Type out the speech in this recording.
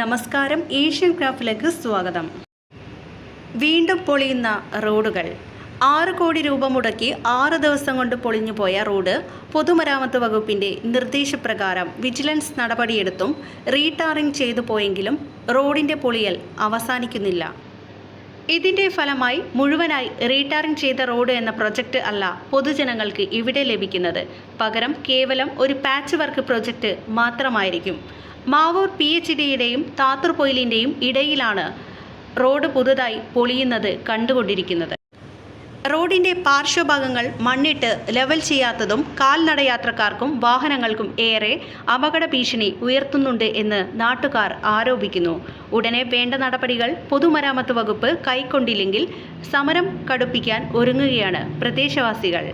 നമസ്കാരം ഏഷ്യൻ ക്രാഫ്റ്റിലേക്ക് സ്വാഗതം. വീണ്ടും പൊളിയുന്ന റോഡുകൾ. ആറ് കോടി രൂപ മുടക്കി ആറ് ദിവസം കൊണ്ട് പൊളിഞ്ഞു പോയ റോഡ് പൊതുമരാമത്ത് വകുപ്പിന്റെ നിർദ്ദേശപ്രകാരം വിജിലൻസ് നടപടിയെടുത്തും റീടാറിംഗ് ചെയ്തു പോയെങ്കിലും റോഡിന്റെ പൊളിയൽ അവസാനിക്കുന്നില്ല. ഇതിന്റെ ഫലമായി മുഴുവനായി റീടാറിംഗ് ചെയ്ത റോഡ് എന്ന പ്രൊജക്റ്റ് അല്ല പൊതുജനങ്ങൾക്ക് ഇവിടെ ലഭിക്കുന്നത്. പകരം കേവലം ഒരു പാച്ച് വർക്ക് പ്രൊജക്റ്റ് മാത്രമായിരിക്കും. മാവൂർ പി എച്ച് ഡിയുടെയും താത്തൂർപൊയിലിന്റെയും ഇടയിലാണ് റോഡ് പുതുതായി പൊളിയുന്നത് കണ്ടുകൊണ്ടിരിക്കുന്നത്. റോഡിന്റെ പാർശ്വഭാഗങ്ങൾ മണ്ണിട്ട് ലെവൽ ചെയ്യാത്തതും കാൽനടയാത്രക്കാർക്കും വാഹനങ്ങൾക്കും ഏറെ അപകട ഭീഷണി ഉയർത്തുന്നുണ്ട് എന്ന് നാട്ടുകാർ ആരോപിക്കുന്നു. ഉടനെ വേണ്ട നടപടികൾ പൊതുമരാമത്ത് വകുപ്പ് കൈക്കൊണ്ടില്ലെങ്കിൽ സമരം കടുപ്പിക്കാൻ ഒരുങ്ങുകയാണ് പ്രദേശവാസികൾ.